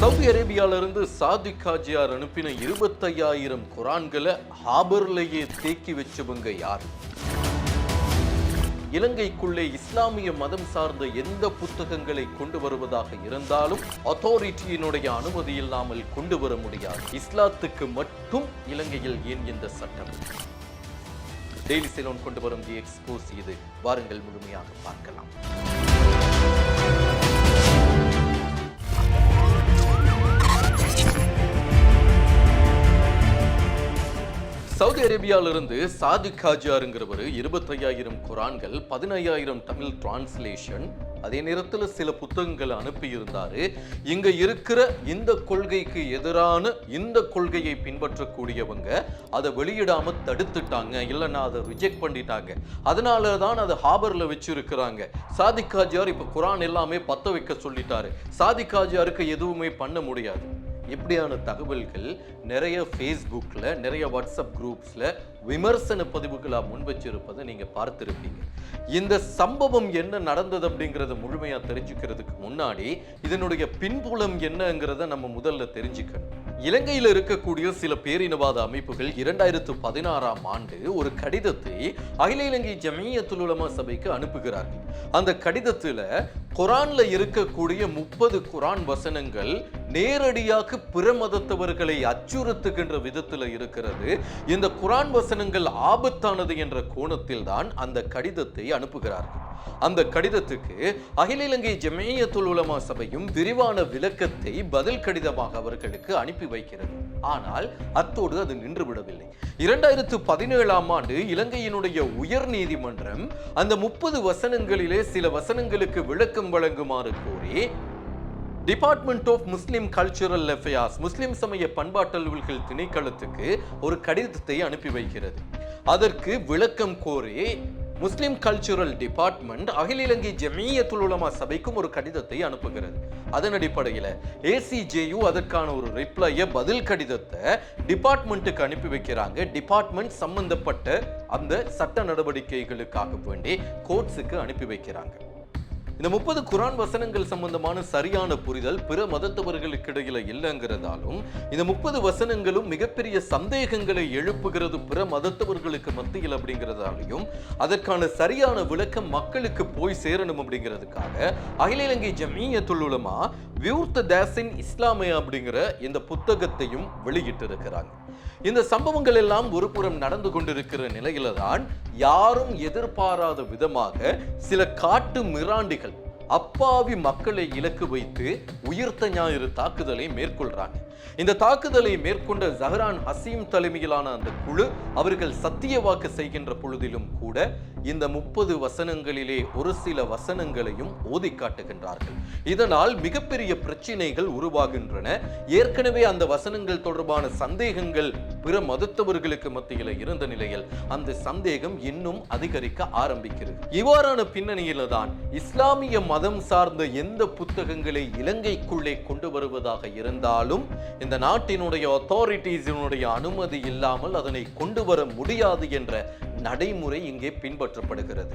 Saudi அரேபியாவிலிருந்து Sadiq ஹாஜியார் அனுப்பின இருபத்தையாயிரம் குரான்களை ஹாபர்லேயே தேக்கி வச்சவங்க யார்? இலங்கைக்குள்ளே இஸ்லாமிய மதம் சார்ந்த எந்த புத்தகங்களை கொண்டு வருவதாக இருந்தாலும் அத்தாரிட்டியினுடைய அனுமதி இல்லாமல் கொண்டு வர முடியாது. இஸ்லாத்துக்கு மட்டும் இலங்கையில் ஏன் இந்த சட்டம்? டெய்லி செலோன் கொண்டு வரும் தி எக்ஸ்போஸ் இது. வாருங்கள் முழுமையாக பார்க்கலாம். சவுதி அரேபியாவிலிருந்து சாதிக் ஹாஜியாருங்கிறவர் இருபத்தையாயிரம் குரான்கள் பதினையாயிரம் தமிழ் டிரான்ஸ்லேஷன் அதே நேரத்தில் சில புத்தகங்களை அனுப்பியிருந்தார். இங்க இருக்கிற இந்த கொள்கைக்கு எதிரான இந்த கொள்கையை பின்பற்றக்கூடியவங்க அதை வெளியிடாம தடுத்துட்டாங்க. இல்லைன்னா அதை ரிஜெக்ட் பண்ணிட்டாங்க. அதனால தான் அதை ஹாபர்ல வச்சிருக்கிறாங்க. சாதிக் ஹாஜியார் இப்ப குரான் எல்லாமே பத்த வைக்க சொல்லிட்டாரு. சாதிக் ஹாஜியாருக்கு எதுவுமே பண்ண முடியாது. இப்படியான தகவல்கள் நிறைய ஃபேஸ்புக்கில் நிறைய வாட்ஸ்அப் குரூப்ஸில் விமர்சன பதிவுகளாக முன் வச்சிருப்பதை நீங்கள் பார்த்துருப்பீங்க. இந்த சம்பவம் என்ன நடந்தது அப்படிங்கிறத முழுமையாக தெரிஞ்சுக்கிறதுக்கு முன்னாடி இதனுடைய பின்புலம் என்னங்கிறத நம்ம முதல்ல தெரிஞ்சுக்கணும். இலங்கையில் இருக்கக்கூடிய சில பேரினவாத அமைப்புகள் இரண்டாயிரத்து பதினாறாம் ஆண்டு ஒரு கடிதத்தை அகில இலங்கை ஜமியத்துல் உலமா சபைக்கு அனுப்புகிறார்கள். அந்த கடிதத்தில் குரான்ல இருக்கக்கூடிய முப்பது குரான் வசனங்கள் நேரடியாக பிற மதத்தவர்களை அச்சுறுத்துகின்ற விதத்தில் இருக்கிறது. இந்த குரான் வசனங்கள் ஆபத்தானது என்ற கோணத்தில் தான் அந்த கடிதத்தை அனுப்புகிறார்கள். அந்த கடிதத்துக்கு அகில இலங்கை ஜமேயத்துல் உலமா சபையும் விரிவான விளக்கத்தை பதில் கடிதமாக அவர்களுக்கு அனுப்பி வைக்கிறது. ஆனால் அத்தோடு அது நின்று விடவில்லை. இரண்டாயிரத்து பதினேழாம் ஆண்டு இலங்கையினுடைய உயர் நீதிமன்றம் அந்த முப்பது வசனங்களிலே சில வசனங்களுக்கு விளக்கம் வழங்குமாறு கோரி department of Muslim cultural affairs முஸ்லிம் சமய பண்பாட்டலுவல்கள் திணைக்களத்துக்கு ஒரு கடிதத்தை அனுப்பி வைக்கிறது. அதற்கு விளக்கம் கோரி முஸ்லிம் கல்ச்சுரல் டிபார்ட்மெண்ட் அகில இலங்கை ஜமியத்துல் உலமா சபைக்கும் ஒரு கடிதத்தை அனுப்புகிறது. அதன் அடிப்படையில் ஏசிஜேயு அதற்கான ஒரு ரிப்ளைய பதில் கடிதத்தை டிபார்ட்மெண்ட்டுக்கு அனுப்பி வைக்கிறாங்க. டிபார்ட்மெண்ட் சம்பந்தப்பட்ட அந்த சட்ட நடவடிக்கைகளுக்காக வேண்டி கோர்ட்ஸுக்கு அனுப்பி வைக்கிறாங்க. இந்த முப்பது குரான் வசனங்கள் சம்பந்தமான சரியான புரிதல் பிற மதத்தவர்களுக்கு இடையில இல்லைங்கிறதாலும் இந்த முப்பது வசனங்களும் மிகப்பெரிய சந்தேகங்களை எழுப்புகிறது பிற மதத்தவர்களுக்கு மத்தியில் அப்படிங்கிறதாலையும் அதற்கான சரியான விளக்கம் மக்களுக்கு போய் சேரணும் அப்படிங்கிறதுக்காக அகில இலங்கை ஜமீயத்துல் உலமா வியூர்த்த தேசின் இஸ்லாமிய அப்படிங்கிற இந்த புத்தகத்தையும் வெளியிட்டிருக்கிறாங்க. இந்த சம்பவங்கள் எல்லாம் ஒரு புறம் நடந்து கொண்டிருக்கிற நிலையில தான் யாரும் எதிர்பாராத விதமாக சில காட்டு மிராண்டிகள் அப்பாவி மக்களை இலக்கு வைத்து உயிர்த்த ஞாயிறு தாக்குதலை மேற்கொள்றாங்க. இந்த தாக்குதலை மேற்கொண்ட ஜஹரான் ஹசீம் தலைமையிலான அந்த குழு அவர்கள் சத்திய வாக்கு செய்கின்ற பொழுதிலும் கூட இந்த முப்பது வசனங்களிலே ஒரு சில வசனங்களையும் ஓதி காட்டுகின்றார்கள். இதனால் மிகப்பெரிய பிரச்சனைகள் உருவாகின்றன. ஏற்கனவே அந்த வசனங்கள் தொடர்பான சந்தேகங்கள் பிற மதத்தவர்களுக்கு மத்தியில் இருந்த நிலையில் அந்த சந்தேகம் இன்னும் அதிகரிக்க ஆரம்பிக்கிறது. இவ்வாறான பின்னணியில தான் இஸ்லாமிய மதம் சார்ந்த எந்த புத்தகங்களை இலங்கைக்குள்ளே கொண்டு வருவதாக இருந்தாலும் இந்த நாட்டினுடைய அத்தாரிட்டிஸினுடைய அனுமதி இல்லாமல் அதனை கொண்டு வர முடியாது என்ற நடைமுறை இங்கே பின்பற்றப்படுகிறது.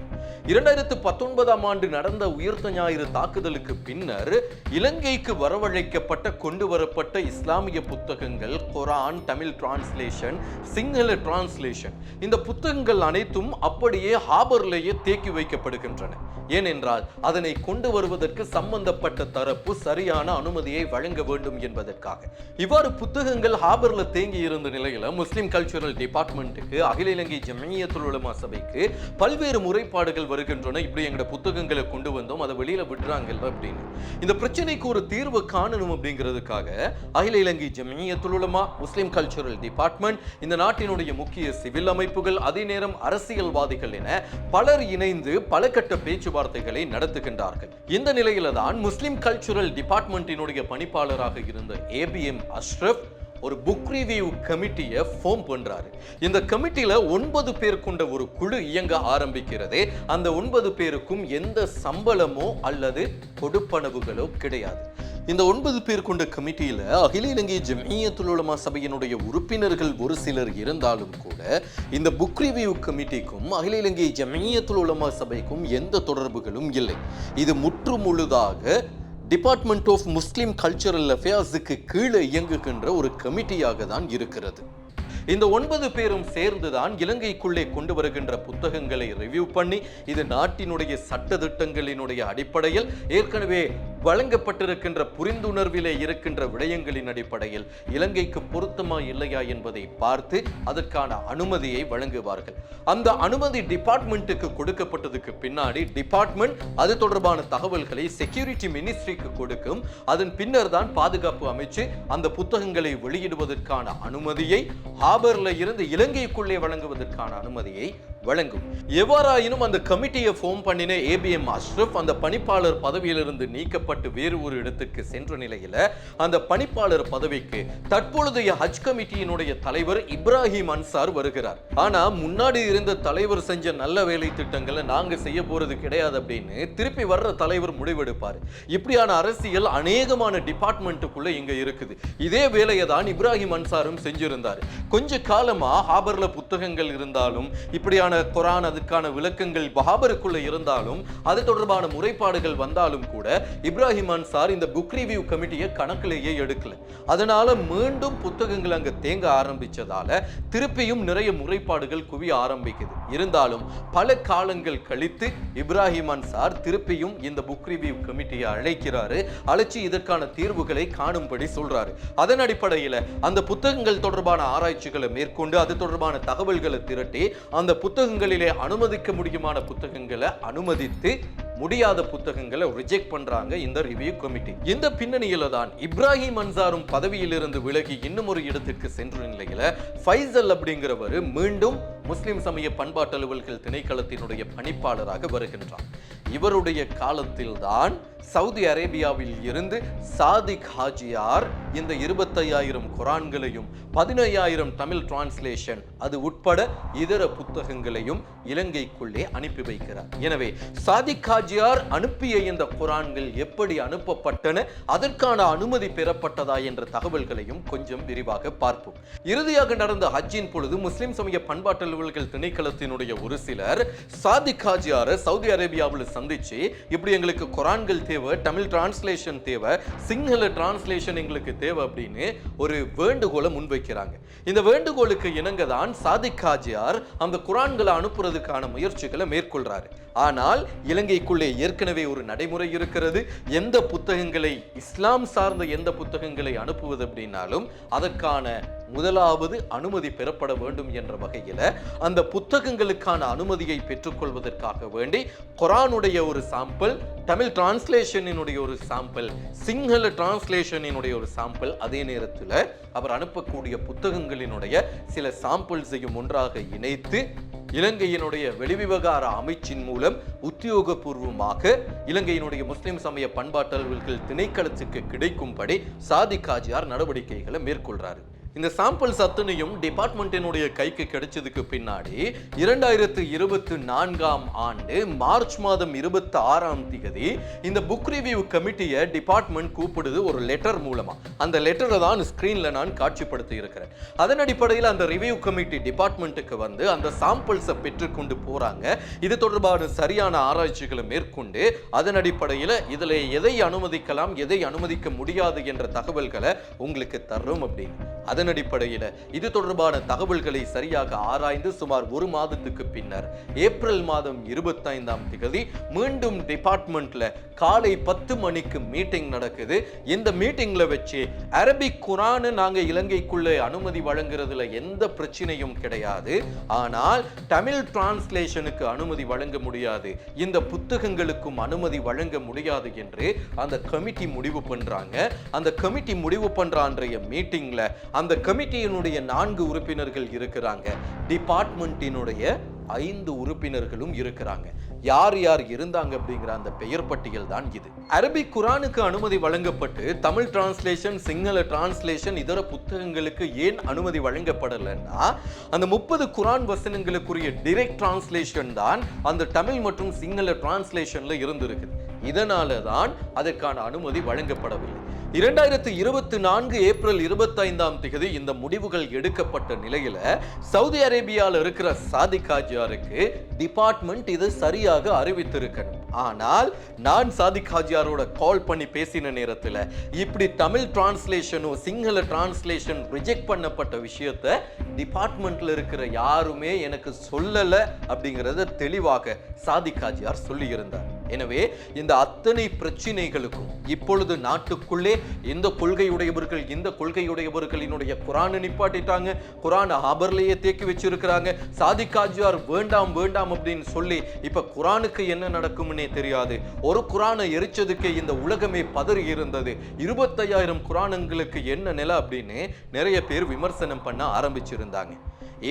இரண்டாயிரத்து பத்தொன்பதாம் ஆண்டு நடந்த உயிர்த்த ஞாயிறு தாக்குதலுக்கு பின்னர் இலங்கைக்கு வரவழைக்கப்பட்ட கொண்டு வரப்பட்ட இஸ்லாமிய புத்தகங்கள் குரான் தமிழ் டிரான்ஸ்லேஷன் சிங்கள டிரான்ஸ்லேஷன் இந்த புத்தகங்கள் அனைத்தும் அப்படியே ஹாபர்லேயே தேக்கி வைக்கப்படுகின்றன. ஏனென்றால் அதனை கொண்டு வருவதற்கு சம்பந்தப்பட்ட தரப்பு சரியான அனுமதியை வழங்க வேண்டும் என்பதற்காக. இவ்வாறு புத்தகங்கள் ஹாபரில் தேங்கி இருந்த நிலையில் முஸ்லீம் கல்ச்சுரல் டிபார்ட்மெண்ட்டுக்கு அகில இலங்கை ஜமியத்துல் உலமா சபைக்கு பல்வேறு முறைப்பாடுகள் வருகின்றன. இப்படி எங்களோட புத்தகங்களை கொண்டு வந்தோம் அதை வெளியில் விடுறாங்கல்ல அப்படின்னு. இந்த பிரச்சனைக்கு ஒரு தீர்வு காணணும் அப்படிங்கிறதுக்காக அகில இலங்கை ஜமியத்துல் உலமா முஸ்லீம் கல்ச்சுரல் டிபார்ட்மெண்ட் இந்த நாட்டினுடைய முக்கிய சிவில் அமைப்புகள் அதே நேரம் அரசியல்வாதிகள் என பலர் இணைந்து பல கட்ட பேச்சுவார்த்தைகளை நடத்துகின்றார்கள். இந்த நிலையில தான் முஸ்லிம் கல்ச்சுரல் டிபார்ட்மெண்ட்டினுடைய பணிப்பாளராக இருந்த ஏபிஎம் இப்ராஹிம் அஷ்ரப் ஒரு புக் ரிவ்யூ கமிட்டியை ஃபார்ம் பண்ணுறாரு இந்த கமிட்டியில் ஒன்பது பேர் கொண்ட ஒரு குழு இயங்க ஆரம்பிக்கிறது அந்த ஒன்பது பேருக்கும் எந்த சம்பளமோ அல்லது கொடுப்பனவுகளோ கிடையாது. இந்த ஒன்பது பேர் கொண்ட கமிட்டியில் அகில இலங்கை ஜமியத்துல் சபையினுடைய உறுப்பினர்கள் ஒரு சிலர் இருந்தாலும் கூட இந்த புக் ரிவ்யூ கமிட்டிக்கும் அகில இலங்கை ஜமியத்துல் சபைக்கும் எந்த தொடர்புகளும் இல்லை. இது முற்று முழுதாக டிபார்ட்மெண்ட் ஆஃப் முஸ்லீம் கல்ச்சரல் அஃபேர்ஸுக்கு கீழே இயங்குகின்ற ஒரு கமிட்டியாக தான் இருக்கிறது. இந்த ஒன்பது பேரும் சேர்ந்துதான் இலங்கைக்குள்ளே கொண்டு வருகின்ற புத்தகங்களை ரிவ்யூ பண்ணி இது நாட்டினுடைய சட்ட திட்டங்களினுடைய அடிப்படையில் ஏற்கனவே வழங்கப்பட்டிருக்கின்ற புரிந்துணர்விலே இருக்கின்ற விடயங்களின் அடிப்படையில் இலங்கைக்கு பொருத்தமா இல்லையா என்பதை பார்த்து அதற்கான அனுமதியை வழங்குவார்கள். அந்த அனுமதி டிபார்ட்மெண்ட்டுக்கு கொடுக்கப்பட்டதுக்கு பின்னாடி டிபார்ட்மெண்ட் அது தொடர்பான தகவல்களை செக்யூரிட்டி மினிஸ்ட்ரிக்கு கொடுக்கும். அதன் பின்னர் தான் பாதுகாப்பு அமைச்சு அந்த புத்தகங்களை வெளியிடுவதற்கான அனுமதியை ஹாபர்ல இருந்து இலங்கைக்குள்ளே வழங்குவதற்கான அனுமதியை வழங்கும். எவ்வாறாயினும் அந்த கமிட்டியை ஃபார்ம் பண்ணின ஏபிஎம் அஷ்ரப் அந்த பணிப்பாளர் பதவியிலிருந்து நீக்கப்பட்டு வேறு ஒரு இடத்துக்கு சென்ற நிலையில அந்த பணிப்பாளர் பதவிக்கு தற்பொழுதைய ஹஜ் கமிட்டியினுடைய தலைவர் இப்ராஹிம் அன்சார் வருகிறார். ஆனா முன்னாடி இருந்த தலைவர் செஞ்ச நல்ல வேலை திட்டங்களை நாங்க செய்ய போறது கிடையாது அப்படின்னு திருப்பி வர்ற தலைவர் முடிவெடுப்பார். இப்படியான அரசியல் அநேகமான டிபார்ட்மெண்ட்டுக்குள்ள இங்க இருக்குது. இதே வேலையை தான் இப்ராஹிம் அன்சாரும் செஞ்சிருந்தார். கொஞ்ச காலமா ஹாபர்ல புத்தகங்கள் இருந்தாலும் இப்படியான தொடர்பான குரான் அதுக்கான விளக்கங்கள் பஹாபருக்குள்ள இருந்தாலும் அது தொடர்பான முறைப்பாடுகள் வந்தாலும் கூட இப்ராஹிம் அன்சார் இந்த புக் ரிவ்யூ கமிட்டியை கணக்கிலேயே எடுக்கல. அதனால மீண்டும் புத்தகங்கள் அங்க தேங்க ஆரம்பிச்சதால திருப்பியும் நிறைய முறைப்பாடுகள் குவிய ஆரம்பிக்குது. இருந்தாலும் பல காலங்கள் கழித்து இப்ராஹிம் அன்சார் திருப்பியும் இந்த புக் ரிவ்யூ கமிட்டியை அழைக்கிறாரு. அழைச்சி இதற்கான தீர்வுகளை காணும்படி சொல்றாரு. அதன் அடிப்படையில் அந்த புத்தகங்கள் தொடர்பான ஆராய்ச்சிகளை மேற்கொண்டு அது தொடர்பான தகவல்களை திரட்டி அந்த புத்தக புத்தகங்களிலே அனுமதிக்க முடியுமான புத்தகங்களை அனுமதித்து முடியாத புத்தகங்களை ரிஜெக்ட் பண்றாங்க இந்த ரிவ்யூ கமிட்டி இந்த பின்னணியில தான் இப்ராஹிம் அன்சாரும் பதவியிலிருந்து விலகி இன்னும் ஒரு இடத்திற்கு சென்ற நிலையில ஃபைசல் அப்படிங்கிறவர் மீண்டும் முஸ்லிம் சமய பண்பாட்டு அலுவல்கள் திணைக்களத்தினுடைய பணிப்பாளராக வருகின்றார். இவருடைய காலத்தில்தான் சவுதி அரேபியாவில் இருந்து சாதிக் ஹாஜியார் இந்த இருபத்தையாயிரம் குரான்களையும் பதினையாயிரம் தமிழ் டிரான்ஸ்லேஷன் அது உட்பட இதர புத்தகங்களையும் இலங்கைக்குள்ளே அனுப்பி வைக்கிறார். எனவே சாதிக் ஹாஜியார் அனுப்பிய இந்த குரான்கள் எப்படி அனுப்பப்பட்டன அதற்கான அனுமதி பெறப்பட்டதா என்ற தகவல்களையும் கொஞ்சம் விரிவாக பார்ப்போம். இறுதியாக நடந்த ஹஜ்ஜின் பொழுது முஸ்லிம் சமய பண்பாட்டு அலுவல்கள் திணைக்களத்தினுடைய ஒரு சிலர் சாதிக் ஹாஜியாரை சவுதி அரேபியாவில் சந்திச்சு இப்படி எங்களுக்கு குரான்கள் தேவை தமிழ் டிரான்ஸ்லேஷன் தேவை சிங்கள டிரான்ஸ்லேஷன் எங்களுக்கு தேவை அப்படின்னு ஒரு வேண்டுகோளை முன்வைக்கிறாங்க. இந்த வேண்டுகோளுக்கு இணங்க தான் சாதிக் காஜியார் அந்த குரான்களை அனுப்புறதுக்கான முயற்சிகளை மேற்கொள்றாரு. ஆனால் இலங்கைக்குள்ளே ஏற்கனவே ஒரு நடைமுறை இருக்கிறது. எந்த புத்தகங்களை இஸ்லாம் சார்ந்த எந்த புத்தகங்களை அனுப்புவது அப்படின்னாலும் அதற்கான முதலாவது அனுமதி பெறப்பட வேண்டும் என்ற வகையில் அந்த புத்தகங்களுக்கான அனுமதியை பெற்றுக்கொள்வதற்காக வேண்டி குரானுடைய ஒரு சாம்பிள் தமிழ் டிரான்ஸ்லேஷனினுடைய ஒரு சாம்பிள் சிங்கள டிரான்ஸ்லேஷனினுடைய ஒரு சாம்பிள் அதே நேரத்தில் அவர் அனுப்பக்கூடிய புத்தகங்களினுடைய சில சாம்பிள்ஸையும் ஒன்றாக இணைத்து இலங்கையினுடைய வெளிவிவகார அமைச்சின் மூலம் உத்தியோகபூர்வமாக இலங்கையினுடைய முஸ்லிம் சமய பண்பாட்டாளர்கள் திணைக்களத்துக்கு கிடைக்கும்படி சாதி காஜியார் நடவடிக்கைகளை மேற்கொள்றாரு. இந்த சாம்பிள்ஸ் அத்தனையும் டிபார்ட்மெண்ட்டினுடைய கைக்கு கிடைச்சதுக்கு பின்னாடி இரண்டாயிரத்து இருபத்தி நான்காம் ஆண்டு மார்ச் மாதம் இருபத்தி ஆறாம் தேதி இந்த புக் ரிவ்யூ கமிட்டியை டிபார்ட்மெண்ட் கூப்பிடுது ஒரு லெட்டர் மூலமா. அந்த லெட்டரை தான் ஸ்கிரீன்ல நான் காட்சிப்படுத்தி இருக்கிறேன். அதன் அடிப்படையில் அந்த ரிவ்யூ கமிட்டி டிபார்ட்மெண்ட்டுக்கு வந்து அந்த சாம்பிள்ஸை பெற்றுக்கொண்டு போறாங்க. இது தொடர்பான சரியான ஆராய்ச்சிகளை மேற்கொண்டு அதன் அடிப்படையில் இதில் எதை அனுமதிக்கலாம் எதை அனுமதிக்க முடியாது என்ற தகவல்களை உங்களுக்கு தரும் அப்படின்னு. அதன் அடிப்படையில் இது தொடர்பான தகவல்களை சரியாக ஆராய்ந்து சுமார் ஒரு மாதத்துக்கு பின்னர் ஏப்ரல் மாதம் இருபத்தைந்தாம் தேதி மீண்டும் டிபார்ட்மெண்ட்ல காலை பத்து மணிக்கு மீட்டிங் நடக்குது. இந்த மீட்டிங்ல வச்சு அரபிக் குரானு நாங்க இலங்கைக்குள்ளே அனுமதி வழங்குறதுல எந்த பிரச்சனையும் கிடையாது. ஆனால் தமிழ் டிரான்ஸ்லேஷனுக்கு அனுமதி வழங்க முடியாது. இந்த புத்தகங்களுக்கும் அனுமதி வழங்க முடியாது என்று அந்த கமிட்டி முடிவு பண்றாங்க. அந்த கமிட்டி முடிவு பண்ற அன்றைய மீட்டிங்ல அந்த கமிட்டியினுடைய நான்கு உறுப்பினர்கள் இருக்கிறாங்க. டிபார்ட்மெண்ட்டினுடைய ஐந்து உறுப்பினர்களும் இருக்கிறாங்க. யார் யார் இருந்தாங்க அப்படிங்கிற அந்த பெயர் பட்டியல் தான் இது. அரபிக் குரானுக்கு அனுமதி வழங்கப்பட்டு தமிழ் டிரான்ஸ்லேஷன் சிங்கள டிரான்ஸ்லேஷன் இதர புத்தகங்களுக்கு ஏன் அனுமதி வழங்கப்படலைன்னா அந்த முப்பது குரான் வசனங்களுக்குரிய டிரெக்ட் டிரான்ஸ்லேஷன் தான் அந்த தமிழ் மற்றும் சிங்கள டிரான்ஸ்லேஷன்ல இருந்திருக்குது. இதனால தான் அதற்கான அனுமதி வழங்கப்படவில்லை. இரண்டாயிரத்து இருபத்தி நான்கு ஏப்ரல் இருபத்தைந்தாம் தேதி இந்த முடிவுகள் எடுக்கப்பட்ட நிலையில சவுதி அரேபியாவில் இருக்கிற சாதிக் ஹாஜியாருக்கு டிபார்ட்மெண்ட் இது சரியாக அறிவித்திருக்கணும். ஆனால் நான் சாதிக் ஹாஜியாரோட கால் பண்ணி பேசின நேரத்தில் இப்படி தமிழ் டிரான்ஸ்லேஷனும் சிங்கள டிரான்ஸ்லேஷன் ரிஜெக்ட் பண்ணப்பட்ட விஷயத்தை டிபார்ட்மெண்ட்ல இருக்கிற யாருமே எனக்கு சொல்லல அப்படிங்கறத தெளிவாக சாதிக் சொல்லியிருந்தார். எனவே இந்த அத்தனை பிரச்சனைகளுக்கும் இப்பொழுது நாட்டுக்குள்ளே இந்த கொள்கையுடையவர்கள் இந்த கொள்கையுடையவர்களினுடைய குரானை நிப்பாட்டிட்டாங்க குரான் ஆபர்லேயே தேக்கி வச்சிருக்கிறாங்க சாதிக்காஜியார் வேண்டாம் வேண்டாம் அப்படின்னு சொல்லி இப்ப குரானுக்கு என்ன நடக்கும்னே தெரியாது. ஒரு குரானை எரிச்சதுக்கே இந்த உலகமே பதறி இருந்தது. இருபத்தையாயிரம் குரானங்களுக்கு என்ன நிலை அப்படின்னு நிறைய பேர் விமர்சனம் பண்ண ஆரம்பிச்சிருந்தாங்க. இருந்தாங்க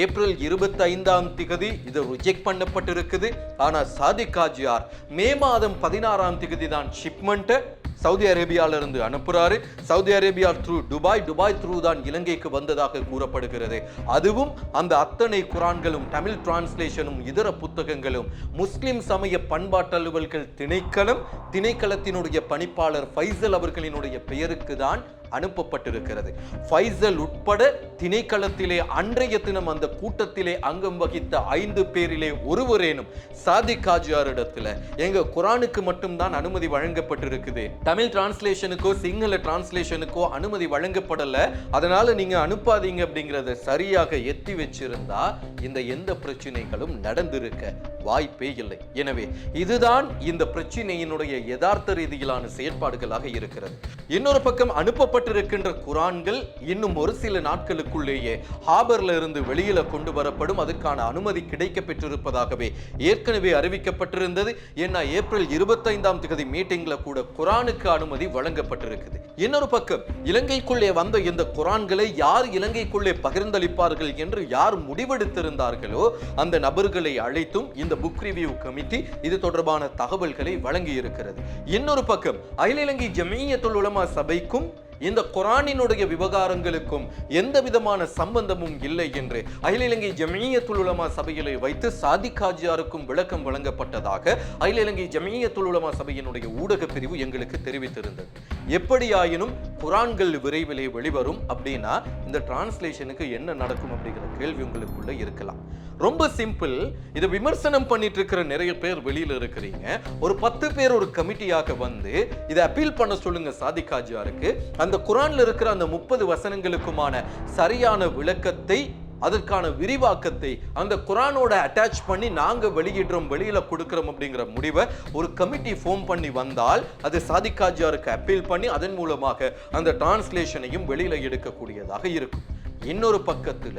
ஏப்ரல் இருபத்தி ஐந்தாம் திகதி இது ரிஜெக்ட் பண்ணப்பட்டிருக்குது. ஆனால் சாதிக் காஜியார் மே மாதம் பதினாறாம் திகதி தான் ஷிப்மெண்ட்டை சவுதி அரேபியால இருந்து அனுப்புறாரு. Saudi Arabia through Dubai Dubai through தான் இலங்கைக்கு வந்ததாக கூறப்படுகிறது. அதுவும் அந்த அத்தனை குரான்களும் தமிழ் டிரான்ஸ்லேஷனும் இதர புத்தகங்களும் முஸ்லிம் சமய பண்பாட்டலுவல்கள் திணைக்களம் திணைக்களத்தினுடைய பணிப்பாளர் ஃபைசல் அவர்களினுடைய பெயருக்கு தான் அனுப்பப்பட்டிருக்கிறது. ஃபைசல் உட்பட திணைக்களத்திலே அன்றைய தினம் அந்த கூட்டத்திலே அங்கம் வகித்த ஐந்து பேரிலே ஒருவரேனும் சாதிக் காஜியாரிடத்துல எங்க குரானுக்கு மட்டும்தான் அனுமதி வழங்கப்பட்டிருக்குது. தமிழ் டிரான்ஸ்லேஷனுக்கோ சிங்கள டிரான்ஸ்லேஷனுக்கோ அனுமதி வழங்கப்படல. அதனால நீங்க அனுப்பாதீங்க அப்படிங்கறத சரியாக எத்தி வச்சிருந்தா இந்த எந்த பிரச்சனைகளும் நடந்திருக்க வாய்ப்பே இல்லை. எனவே இதுதான் இந்த பிரச்சனையினுடைய யதார்த்த ரீதியிலான செயற்பாடுகளாக இருக்கிறது. இன்னொரு பக்கம் அனுப்பப்பட்ட அனுப்பப்பட்டிருக்கின்ற குரான்கள் இன்னும் ஒரு சில நாட்களுக்குள்ளேயே ஹாபர்ல இருந்து வெளியில கொண்டு வரப்படும். அதற்கான அனுமதி கிடைக்க பெற்றிருப்பதாகவே ஏற்கனவே அறிவிக்கப்பட்டிருந்தது. ஏன்னா ஏப்ரல் இருபத்தைந்தாம் தேதி மீட்டிங்ல கூட குரானுக்கு அனுமதி வழங்கப்பட்டிருக்குது. இன்னொரு பக்கம் இலங்கைக்குள்ளே வந்த இந்த குரான்களை யார் இலங்கைக்குள்ளே பகிர்ந்தளிப்பார்கள் என்று யார் முடிவெடுத்திருந்தார்களோ அந்த நபர்களை அழைத்தும் இந்த புக் ரிவ்யூ கமிட்டி இது தொடர்பான தகவல்களை வழங்கி இருக்கிறது இன்னொரு பக்கம் அகில இலங்கை ஜமீயத்துல் உலமா சபைக்கும் இந்த குரானினுடைய விவகாரங்களுக்கும் எந்த விதமான சம்பந்தமும் இல்லை என்று அகில இலங்கை ஜமீயத்துல் உலமா சபையிலே வைத்து சாதிக் காஜியாருக்கும் விளக்கம் வழங்கப்பட்டதாக அகில இலங்கை ஜமீயத்துல் உலமா சபையினுடைய ஊடக பிரிவு எங்களுக்கு தெரிவித்திருந்தது. எப்படியாயினும் குரான்கள் விரைவிலே வெளிவரும் அப்படின்னா இந்த டிரான்ஸ்லேஷனுக்கு என்ன நடக்கும் அப்படிங்கிற கேள்வி உங்களுக்குள்ள இருக்கலாம். ரொம்ப சிம்பிள் இதை விமர்சனம் பண்ணிட்டு இருக்கிற நிறைய பேர் வெளியில இருக்கிறீங்க. ஒரு பத்து பேர் ஒரு கமிட்டியாக வந்து இதை அப்பீல் பண்ண சொல்லுங்க சாதிக் காஜியாருக்கு அந்த குரான்ல இருக்கிற அந்த முப்பது வசனங்களுக்குமான சரியான விளக்கத்தை அதற்கான விரிவாக்கத்தை அந்த குரானோட அட்டாச் பண்ணி நாங்க வெளியிடுறோம் வெளியில கொடுக்கிறோம் அப்படிங்கிற முடிவை ஒரு கமிட்டி ஃபார்ம் பண்ணி வந்தால் அது சாதிக்காஜியாருக்கு அப்பீல் பண்ணி அதன் மூலமாக அந்த டிரான்ஸ்லேஷனையும் வெளியில எடுக்கக்கூடியதாக இருக்கும். இன்னொரு பக்கத்துல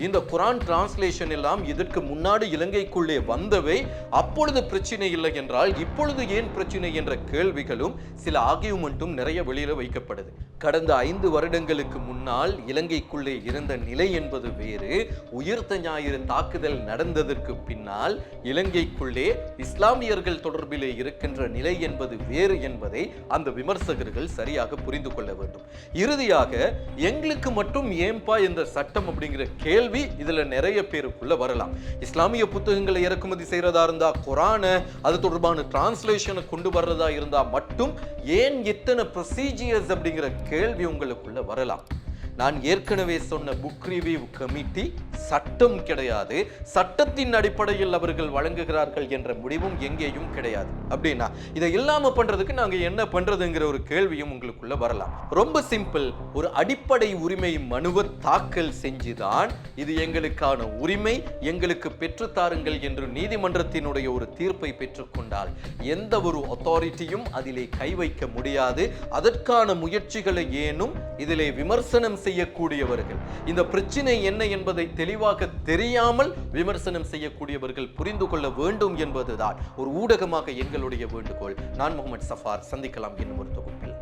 இந்த குரான் டிரான்ஸ்லேஷன் எல்லாம் இதற்கு முன்னாடி இலங்கைக்குள்ளே வந்தவை அப்பொழுது பிரச்சனை இல்லை என்றால் இப்பொழுது ஏன் பிரச்சனை என்ற கேள்விகளும் சில ஆகியுமெண்ட்டும் நிறைய வெளியில வைக்கப்படுது. கடந்த ஐந்து வருடங்களுக்கு முன்னால் இலங்கைக்குள்ளே இருந்த நிலை என்பது வேறு. உயிர்த்த ஞாயிறு தாக்குதல் நடந்ததற்கு பின்னால் இலங்கைக்குள்ளே இஸ்லாமியர்கள் தொடர்பிலே இருக்கின்ற நிலை என்பது வேறு என்பதை அந்த விமர்சகர்கள் சரியாக புரிந்து கொள்ள வேண்டும். இறுதியாக எங்களுக்கு மட்டும் ஏன்பா இந்த சட்டம் அப்படிங்கிற கேள்வி இதுல நிறைய பேருக்குள்ள வரலாம். இஸ்லாமிய புத்தகங்களை இறக்குமதி செய்யறதா இருந்தா குரான அது தொடர்பான டிரான்ஸ்லேஷனை கொண்டு வர்றதா இருந்தா மட்டும் ஏன் இத்தனை ப்ரொசீஜியர்ஸ் அப்படிங்கிற கேள்வி உங்களுக்குள்ள வரலாம். நான் ஏற்கனவே சொன்ன புக் ரிவ்யூ கமிட்டி சட்டம் கிடையாது. சட்டத்தின் அடிப்படையில் அவர்கள் வழங்குகிறார்கள் என்ற முடிவும் எங்கேயும் கிடையாது. அப்படின்னா இதை இல்லாம பண்றதுக்கு நாங்க என்ன பண்றதுங்கிற ஒரு கேள்வியும் உங்களுக்குள்ள வரலாம். ரொம்ப சிம்பிள். ஒரு அடிப்படை உரிமை மனுவை தாக்கல் செஞ்சுதான் இது எங்களுக்கான உரிமை எங்களுக்கு பெற்றுத்தாருங்கள் என்று நீதிமன்றத்தினுடைய ஒரு தீர்ப்பை பெற்றுக்கொண்டால் எந்த ஒரு அத்தாரிட்டியும் அதிலே கை வைக்க முடியாது. அதற்கான முயற்சிகளை ஏனும் இதிலே விமர்சனம் செய்யக்கூடியவர்கள். இந்த பிரச்சனை என்ன என்பதை தெளிவாக தெரியாமல் விமர்சனம் செய்யக்கூடியவர்கள் புரிந்து கொள்ள வேண்டும் என்பதுதான் ஒரு ஊடகமாக எங்களுடைய வேண்டுகோள். நான் முகமது சஃபார் சந்திக்கலாம் என்னும் ஒரு தொகுப்பில்.